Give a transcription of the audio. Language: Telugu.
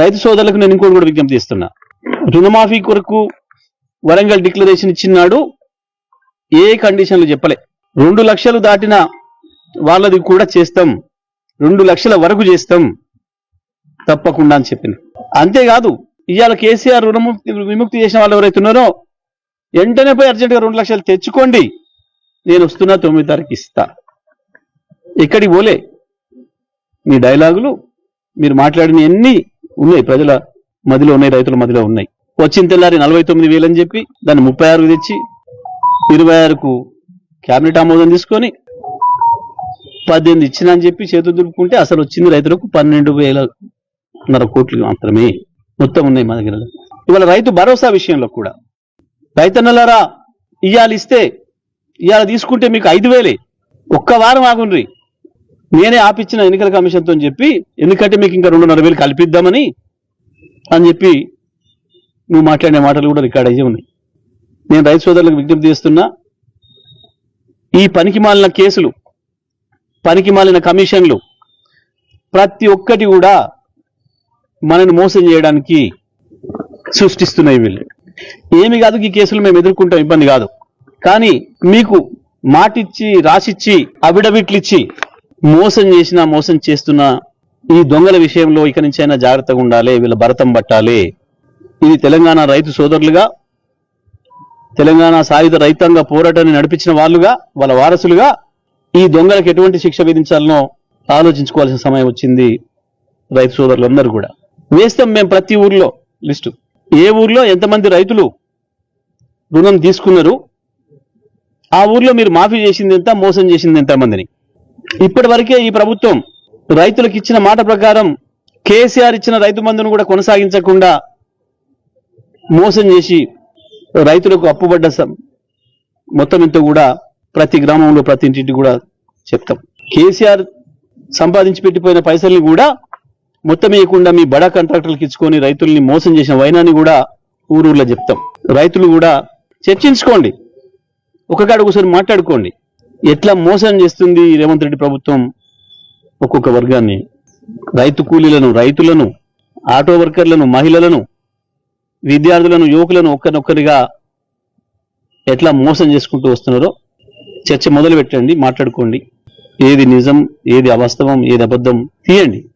రైతు సోదరులకు నేను ఇంకోటి కూడా విజ్ఞప్తి చేస్తున్నా. రుణమాఫీ కొరకు వరంగల్ డిక్లరేషన్ ఇచ్చినాడు. ఏ కండిషన్లు చెప్పలే. రెండు లక్షలు దాటిన వాళ్ళది కూడా చేస్తాం. రెండు లక్షల వరకు చేస్తాం. తప్పకుండా అని చెప్పింది అంతేకాదు ఇవాళ కేసీఆర్ రుణముక్తి విముక్తి చేసిన వాళ్ళు ఎవరైతే ఉన్నారో వెంటనే పోయి అర్జెంటుగా రెండు లక్షలు తెచ్చుకోండి. నేను వస్తున్నా తొమ్మిది తారీఖు ఇస్తా. ఎక్కడికి పోలే? మీ డైలాగులు మీరు మాట్లాడిన ఎన్ని ఉన్నాయి. ప్రజల మదిలో ఉన్నాయి రైతుల మదిలో ఉన్నాయి. వచ్చిన తెల్లారి నలభై తొమ్మిది వేలు అని చెప్పి దాన్ని ముప్పై ఆరుకు తెచ్చి ఇరవై ఆరుకు క్యాబినెట్ ఆమోదం తీసుకొని పద్దెనిమిది ఇచ్చిన అని చెప్పి చేతులు దులుపుకుంటే అసలు వచ్చింది రైతులకు పన్నెండు వేలన్నర కోట్లు మాత్రమే మొత్తం ఉన్నాయి మా దగ్గర. ఇవాళ రైతు భరోసా విషయంలో కూడా రైతన్నలారా ఇవాళ ఇస్తే ఇవాళ తీసుకుంటే మీకు ఐదు వేలే. ఒక్క వారం ఆగుండ్రి. నేనే ఆపిచ్చిన ఎన్నికల కమిషన్తో చెప్పి ఎందుకంటే మీకు ఇంకా రెండున్నర వేలు కల్పిద్దామని అని చెప్పి నువ్వు మాట్లాడిన మాటలు కూడా రికార్డ్ అయ్యి ఉన్నాయి. నేను రైతు సోదరులకు విజ్ఞప్తి చేస్తున్నా ఈ పనికి మాలిన కేసులు పనికి మాలిన కమిషన్లు ప్రతి ఒక్కటి కూడా మనని మోసం చేయడానికి సృష్టిస్తున్నాయి వీళ్ళు. ఏమి కాదు ఈ కేసులు మేము ఎదుర్కొంటాం ఇబ్బంది కాదు. కానీ మీకు మాటిచ్చి రాసిచ్చి అవిడవిట్లు ఇచ్చి మోసం చేసినా మోసం చేస్తున్న ఈ దొంగల విషయంలో ఇక నుంచి అయినా జాగ్రత్తగా ఉండాలి వీళ్ళ భరతం పట్టాలి. ఇది తెలంగాణ రైతు సోదరులుగా తెలంగాణ సాయుధ రైతాంగ పోరాటాన్ని నడిపించిన వాళ్ళుగా వాళ్ళ వారసులుగా ఈ దొంగలకు ఎటువంటి శిక్ష విధించాలనో ఆలోచించుకోవాల్సిన సమయం వచ్చింది రైతు సోదరులందరూ కూడా. వేస్తాం మేము ప్రతి ఊర్లో లిస్టు. ఏ ఊర్లో ఎంతమంది రైతులు రుణం తీసుకున్నారు ఆ ఊర్లో మీరు మాఫీ చేసింది ఎంత మోసం చేసింది ఎంత మందిని ఇప్పటి వరకే ఈ ప్రభుత్వం రైతులకు ఇచ్చిన మాట ప్రకారం కేసీఆర్ ఇచ్చిన రైతు మందును కూడా కొనసాగించకుండా మోసం చేసి రైతులకు అప్పుబడ్డ మొత్తం ఇంత కూడా ప్రతి గ్రామంలో ప్రతి ఇంటింటి కూడా చెప్తాం. కేసీఆర్ సంపాదించి పెట్టిపోయిన పైసల్ని కూడా మొత్తం ఇవ్వకుండా మీ బడా కాంట్రాక్టర్లకు ఇచ్చుకొని రైతుల్ని మోసం చేసిన వైనాన్ని కూడా ఊరూర్లో చెప్తాం. రైతులు కూడా చర్చించుకోండి. ఒకగాడు ఒకసారి మాట్లాడుకోండి. ఎట్లా మోసం చేస్తుంది రేవంత్ రెడ్డి ప్రభుత్వం ఒక్కొక్క వర్గాన్ని? రైతు కూలీలను రైతులను ఆటో వర్కర్లను మహిళలను విద్యార్థులను యువకులను ఒక్కరినొక్కరిగా ఎట్లా మోసం చేసుకుంటూ వస్తున్నారో చర్చ మొదలు పెట్టండి మాట్లాడుకోండి. ఏది నిజం ఏది అవాస్తవం ఏది అబద్ధం తీయండి.